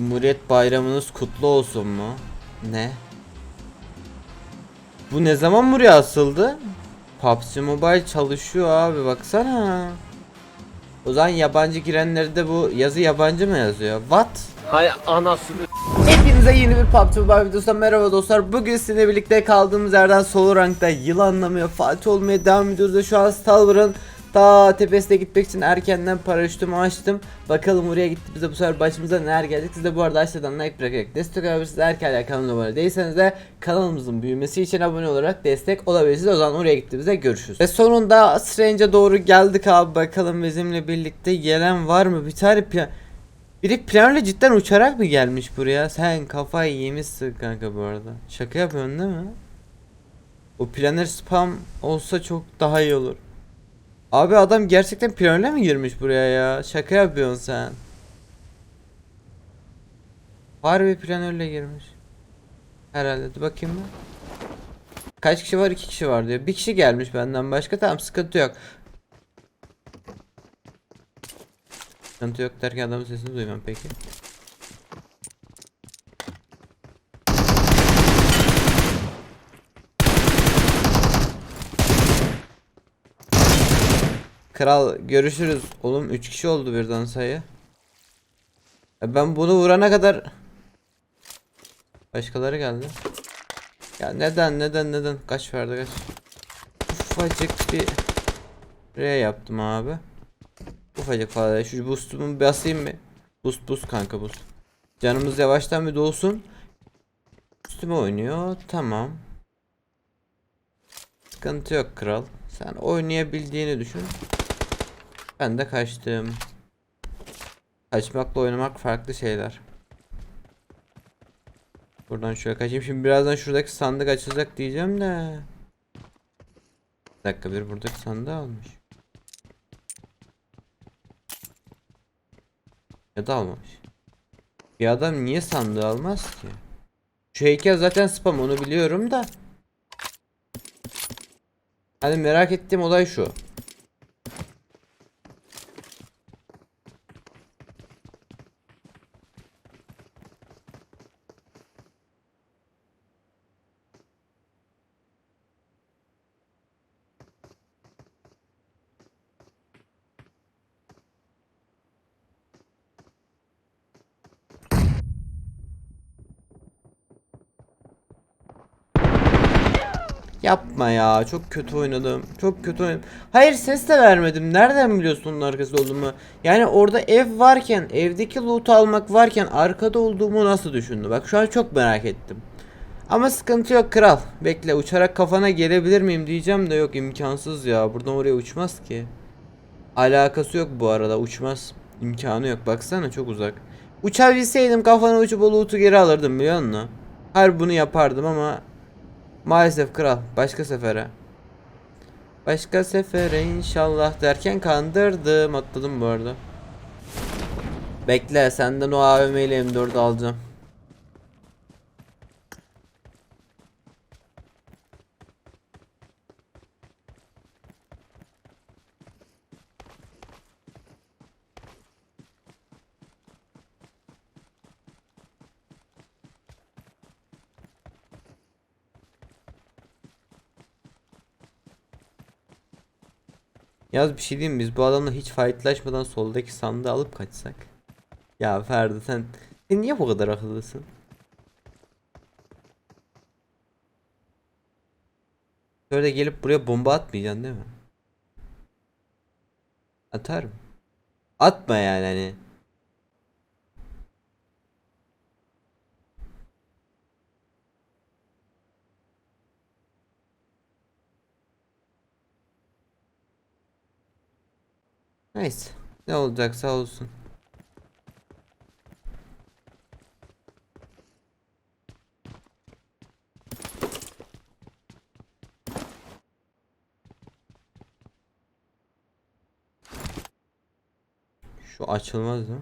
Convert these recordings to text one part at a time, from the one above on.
Cumhuriyet bayramınız kutlu olsun mu? Ne? Bu ne zaman buraya asıldı? PUBG Mobile çalışıyor abi baksana. O zaman yabancı girenlerde bu yazı yabancı mı yazıyor? What? Hay anasını. Hepinize yeni bir PUBG Mobile videosuna merhaba dostlar. Bugün sizinle birlikte kaldığımız yerden solo rankta yılanlamaya Fatih olmaya devam ediyoruz. ve Şu an Stalwar'ın ta tepesine gitmek için erkenden paraşütümü açtım. Bakalım oraya gitti bize bu sefer başımıza neler gelecek. Siz de bu arada aşağıdan like bırakarak destek olabilirsiniz. Erken kanalına abone değilseniz de kanalımızın büyümesi için abone olarak destek olabilirsiniz. O zaman oraya gittiğimizde görüşürüz. Ve sonunda Strange'e doğru geldik abi. Bakalım bizimle birlikte gelen var mı? Bir tane plan... Biri planörle cidden uçarak mı gelmiş buraya? Sen kafayı yemişsin kanka bu arada. Şaka yapıyorsun değil mi? O planör spam olsa çok daha iyi olur. Abi adam gerçekten planörle mi girmiş buraya ya? Şaka yapıyorsun sen. Harbi planörle girmiş. Herhalde dur bakayım mı? Kaç kişi var? İki kişi var diyor. Bir kişi gelmiş benden başka. Tamam sıkıntı yok. Sıkıntı yok derken adamın sesini duymam peki. Kral görüşürüz. Oğlum 3 kişi oldu birden sayı. E ben bunu vurana kadar başkaları geldi. Ya neden neden neden kaç verdi kaç. Ufacık bir R yaptım abi. Ufacık falan. Şu boost'umu basayım mı? Boost boost kanka boost. Canımız yavaştan bir dolsun. Üstüme oynuyor. Tamam. Sıkıntı yok kral. Sen oynayabildiğini düşün. Ben de kaçtım. Kaçmakla oynamak farklı şeyler. Buradan şöyle kaçayım. Şimdi birazdan şuradaki sandık açılacak diyeceğim de. Bir dakika bir buradaki sandığı almış. Ya da almamış. Bir adam niye sandığı almaz ki? Şu heykel zaten spam onu biliyorum da. Hani merak ettiğim olay şu. Yapma ya çok kötü oynadım çok kötü oynadım. Hayır ses de vermedim. Nereden biliyorsun onun arkası olduğumu? Yani orada ev varken evdeki loot'u almak varken arkada olduğumu nasıl düşündü Bak şu an çok merak ettim. Ama sıkıntı yok kral. Bekle uçarak kafana gelebilir miyim diyeceğim de yok imkansız ya. Buradan oraya uçmaz ki. Alakası yok bu arada uçmaz. İmkanı yok. Baksana çok uzak. Uçabilseydim kafana uçup o loot'u geri alırdım biliyor musun? Her bunu yapardım ama Maalesef kral. Başka sefere. Başka sefere inşallah derken kandırdım. Atladım bu arada. Bekle senden o AVM ile M4 alacağım. Yaz bir şey diyeyim? Biz bu adamla hiç fightlaşmadan soldaki sandığı alıp kaçsak. Ya Ferdi sen, sen niye bu kadar akıllısın? Böyle gelip buraya bomba atmayacaksın değil mi? Atarım. Atma yani hani. Neyse. Ne olacaksa olsun. Şu açılmaz mı?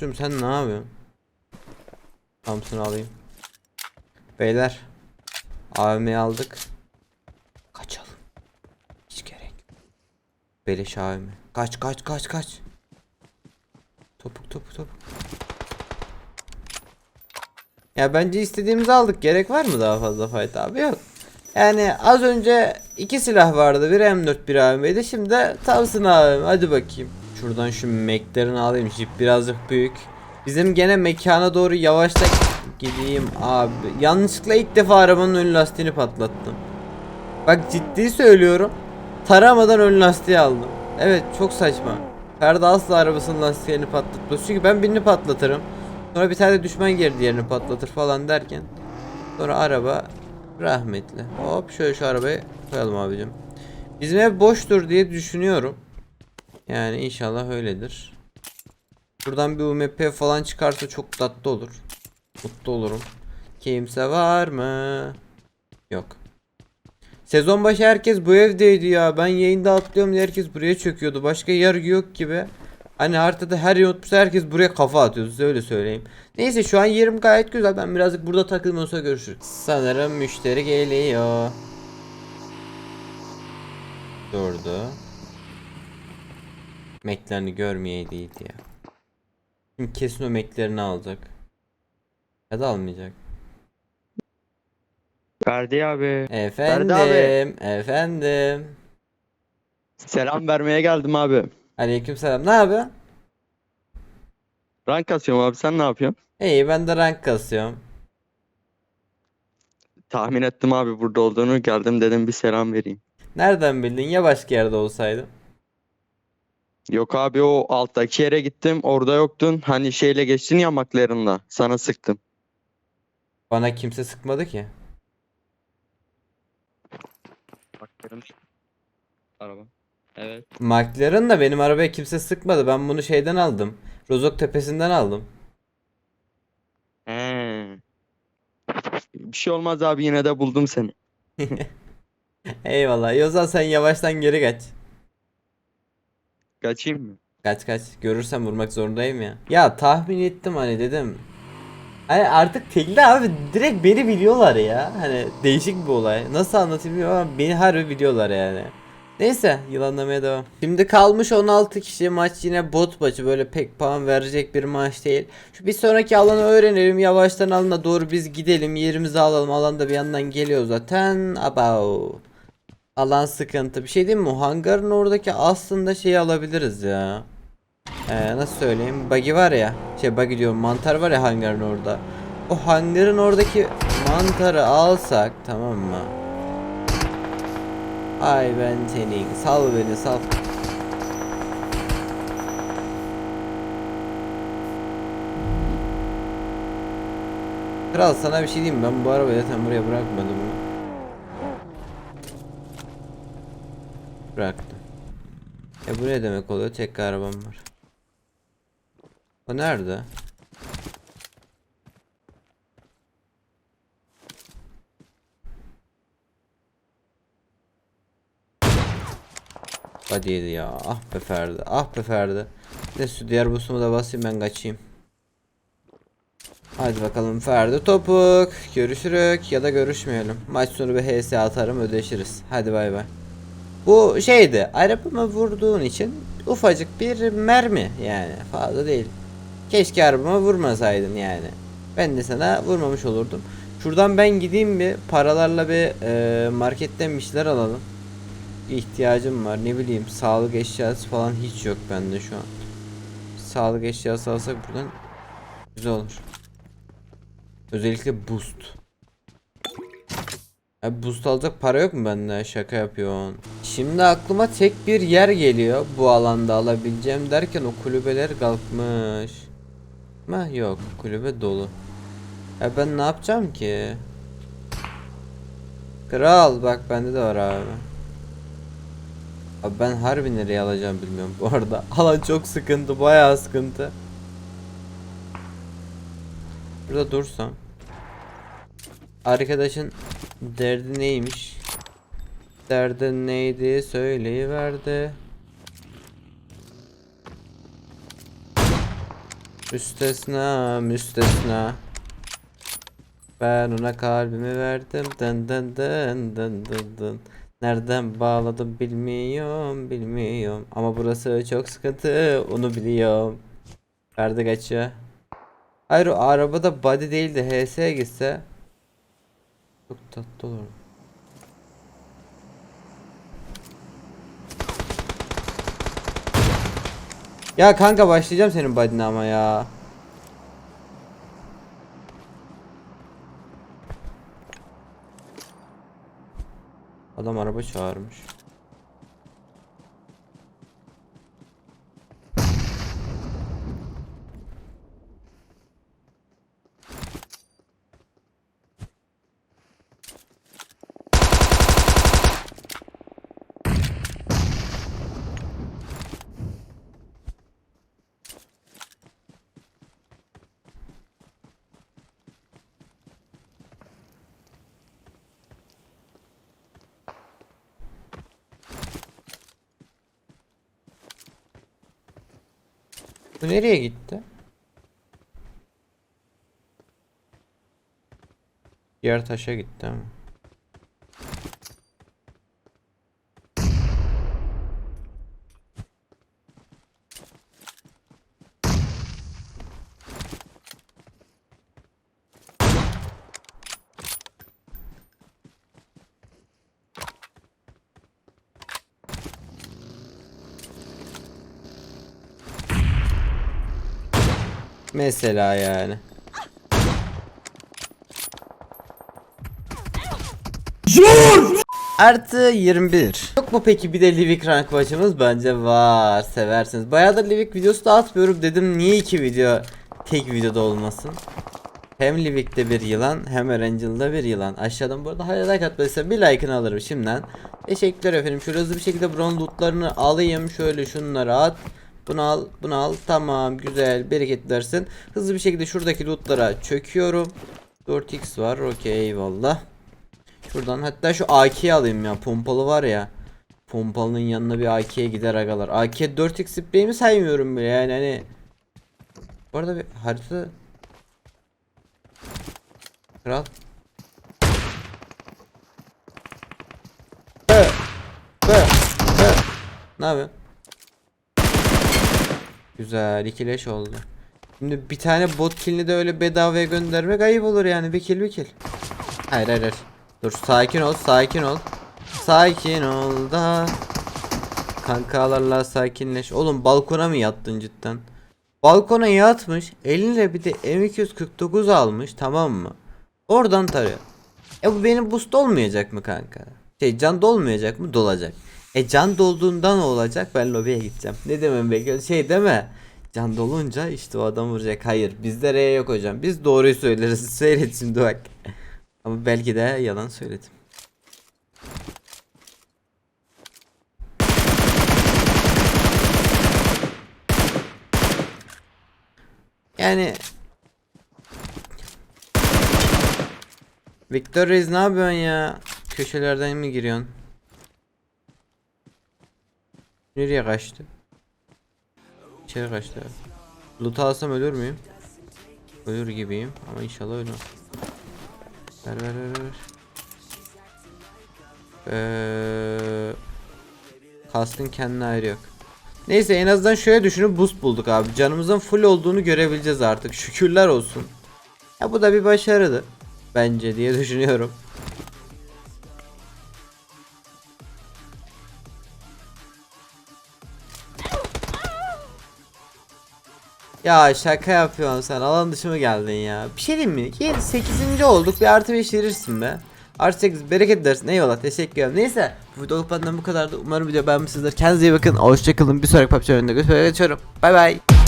Botçum sen ne yapıyorsun? Thompson'ı alayım. Beyler. AVM'yi aldık. Kaçalım. Hiç gerek. Beleş AVM. Kaç kaç kaç kaç. Topuk topuk topuk. Ya bence istediğimizi aldık. Gerek var mı daha fazla fight abi? Yok. Yani az önce iki silah vardı. Bir M4 bir AVM'ydi. Şimdi Thompson AVM. Hadi bakayım. Şuradan şu Mac'lerini alayım. Jeep birazcık büyük. Bizim gene mekana doğru yavaşla gideyim abi. Yanlışlıkla ilk defa arabanın ön lastiğini patlattım. Bak ciddi söylüyorum. Taramadan ön lastiği aldım. Evet çok saçma. Ferdi asla arabasının lastiğini patlatmaz. Çünkü ben birini patlatırım. Sonra bir tane düşman gelir diğerini patlatır falan derken. Sonra araba rahmetli. Hop şöyle şu arabayı koyalım abicim. Bizim ev boştur diye düşünüyorum. Yani inşallah öyledir. Buradan bir UMP falan çıkarsa çok tatlı olur. Mutlu olurum. Kimse var mı? Yok. Sezon başı herkes bu evdeydi ya. Ben yayında atlıyorum diye herkes buraya çöküyordu. Başka yer yok gibi. Hani haritada her unutmuşsa herkes buraya kafa atıyordu. Size öyle söyleyeyim. Neyse şu an yerim gayet güzel. Ben birazcık burada takılayım olsa görüşürüz. Sanırım müşteri geliyor. Durdu. Meklerini görmeyeydi ya. Şimdi kesin o meklerini alacak. Ya da almayacak. Ferdi abi. Efendim, abi. efendim. Selam vermeye geldim abi. Aleykümselam. Ne yapıyorsun? Rank atıyorum abi sen ne yapıyorsun? İyi ben de rank kasıyorum. Tahmin ettim abi burada olduğunu geldim dedim bir selam vereyim. Nereden bildin? Ya başka yerde olsaydım? Yok abi o alttaki yere gittim orada yoktun. Hani şeyle geçtin ya sana sıktım. Bana kimse sıkmadı ki. Maklarım. Araba. Evet. McLaren da benim arabaya kimse sıkmadı. Ben bunu şeyden aldım. Rozok tepesinden aldım. He. Bir şey olmaz abi yine de buldum seni. Eyvallah. Zaman sen yavaştan geri kaç. Kaçayım mı? Kaç kaç. Görürsem vurmak zorundayım ya. Ya tahmin ettim hani dedim. Hani artık tekli abi direkt beni biliyorlar ya. Hani değişik bir olay. Nasıl anlatayım bilmiyorum ama beni harbi biliyorlar yani. Neyse yılanlamaya devam. Şimdi kalmış 16 kişi maç yine bot maçı böyle pek puan verecek bir maç değil. Şu bir sonraki alanı öğrenelim yavaştan alana doğru biz gidelim yerimizi alalım alan da bir yandan geliyor zaten. Abao. Alan sıkıntı. Bir şey diyeyim mi? Hangarın oradaki aslında şeyi alabiliriz ya. Ee, nasıl söyleyeyim? Buggy var ya. Şey buggy diyorum. Mantar var ya hangarın orada. O hangarın oradaki mantarı alsak tamam mı? Ay ben senin. Sal beni sal. Kral sana bir şey diyeyim ben bu arabayı zaten buraya bırakmadım mı? Bıraktım. E bu ne demek oluyor? Tek arabam var. O nerede? Hadi yedi ya. Ah be Ferdi. Ah be Ferdi. Ne şu diğer busumu da basayım ben kaçayım. Hadi bakalım Ferdi topuk. Görüşürük ya da görüşmeyelim. Maç sonu bir HS atarım ödeşiriz. Hadi bay bay. Bu şeydi. Arabama vurduğun için ufacık bir mermi yani fazla değil. Keşke arabama vurmasaydın yani. Ben de sana vurmamış olurdum. Şuradan ben gideyim bir paralarla bir e, marketten bir şeyler alalım. İhtiyacım var ne bileyim sağlık eşyası falan hiç yok bende şu an. Sağlık eşyası alsak buradan güzel olur. Özellikle boost. Abi boost alacak para yok mu bende? Şaka yapıyorsun. Şimdi aklıma tek bir yer geliyor. Bu alanda alabileceğim derken o kulübeler kalkmış. Ama yok kulübe dolu. Ya ben ne yapacağım ki? Kral bak bende de var abi. Abi ben harbi nereye alacağım bilmiyorum bu arada. Alan çok sıkıntı bayağı sıkıntı. Burada dursam. Arkadaşın derdi neymiş? Derdi neydi? Söyleyiverdi. Müstesna müstesna. Ben ona kalbimi verdim. Dın dın dın dın dın dın. Nereden bağladım bilmiyorum bilmiyorum. Ama burası çok sıkıntı onu biliyorum. Verdi kaçıyor. Hayır o arabada body değil de HS gitse Çok tatlı olur Ya kanka başlayacağım senin body'ne ama ya Adam araba çağırmış. Bu nereye gitti? Diğer taşa gitti ama. Mesela yani. Artı 21. Yok mu peki bir de Livik rank maçımız? Bence var. Seversiniz. Bayağıdır Livik videosu da atmıyorum dedim. Niye iki video tek videoda olmasın? Hem Livik'te bir yılan hem Erangel'da bir yılan. Aşağıdan burada hala like atmadıysa bir like'ını alırım şimdiden. Teşekkürler efendim. Şöyle hızlı bir şekilde bronz lootlarını alayım. Şöyle şunları at. Bunu al, bunu al. Tamam, güzel. Bereket versin. Hızlı bir şekilde şuradaki lootlara çöküyorum. 4x var. Okey, eyvallah. Şuradan hatta şu AK'yi alayım ya. Pompalı var ya. Pompalının yanına bir AK'ye gider agalar. AK 4x spreyimi saymıyorum bile yani hani. Bu arada bir harita Kral. Ne yapıyorsun? Güzel iki leş oldu. Şimdi bir tane bot killini de öyle bedavaya göndermek ayıp olur yani bir kill bir kill. Hayır hayır hayır. Dur sakin ol sakin ol. Sakin ol da. Kankalarla sakinleş. Oğlum balkona mı yattın cidden? Balkona yatmış. Eline bir de M249 almış tamam mı? Oradan tarıyor. E bu benim boost olmayacak mı kanka? Şey can dolmayacak mı? Dolacak. E can dolduğunda olacak? Ben lobiye gideceğim. Ne demem bekliyorsun? Şey deme. Can dolunca işte o adam vuracak. Hayır bizde R yok hocam. Biz doğruyu söyleriz. Seyret şimdi bak. Ama belki de yalan söyledim. Yani Victor Reis ne yapıyorsun ya? Köşelerden mi giriyorsun? Nereye kaçtı? İçeri kaçtı. Loot alsam ölür müyüm? Ölür gibiyim ama inşallah ölmem. Ver ver ver ver. Ee, kaskın kendine ayrı yok. Neyse en azından şöyle düşünüp boost bulduk abi. Canımızın full olduğunu görebileceğiz artık. Şükürler olsun. Ya bu da bir başarıdır. Bence diye düşünüyorum. Ya şaka yapıyorsun sen alan dışı mı geldin ya? Bir şey diyeyim mi? 7 8. olduk bir artı 5 verirsin be. Artı 8 bereket dersin eyvallah teşekkür ederim. Neyse bu videoluk benden bu kadardı. Umarım video beğenmişsinizdir. Kendinize iyi bakın. Hoşçakalın. Bir sonraki PUBG oyununda görüşmek üzere. Bay bay.